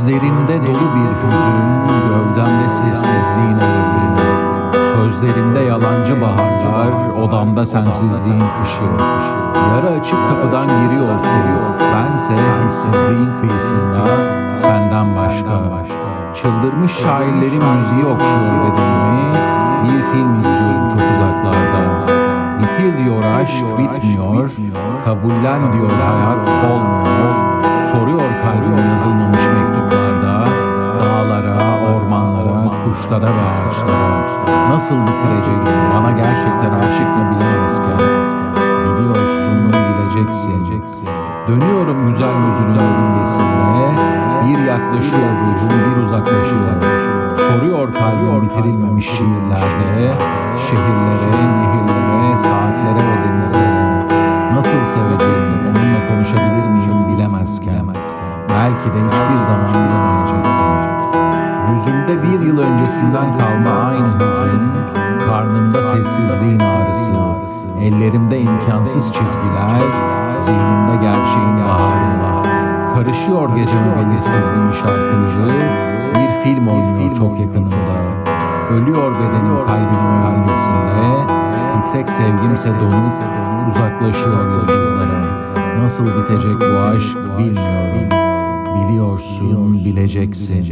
Gözlerimde dolu bir hüzün, gövdemde sessizliğin ağırlığı. Sözlerimde yalancı baharlar, odamda sensizliğin kışı. Yara açık kapıdan giriyor giriyorsun, bense hissizliğin kıyısında senden başka. Çıldırmış şairlerin müziği okşuyor bedenimi, bir film izliyorum çok uzaklarda. Bitir diyor aşk, bitmiyor, kabullen diyor hayat, ol kuşlara ve ağaçlara Nasıl bitireceğim bana gerçekten aşık mı bilemezken. Biliyorsun bileceksin. Dönüyorum güzel yüzünün önündesinde Bir yaklaşıyor ruhum bir uzaklaşıyor. Soruyor kalbim bitirilmemiş şiirlerde. Şehirlere, nehirlere, saatlere ve denizlere. Nasıl seveceğim, onunla konuşabilir miyim bilemezken. Belki de hiçbir zaman bilemeyeceksin Yüzümde bir yıl öncesinden kalma aynı hüzün Karnımda sessizliğin ağrısı Ellerimde imkansız çizgiler Zihnimde gerçeğin baharı Karışıyor gecemi belirsizliğin şarkıları Bir film oynuyor çok yakınımda. Ölüyor bedenim kalbimin gölgesinde Titrek sevgimse donup uzaklaşıyor yıldızlara. Nasıl bitecek bu aşk bilmiyorum. Biliyorsun bileceksin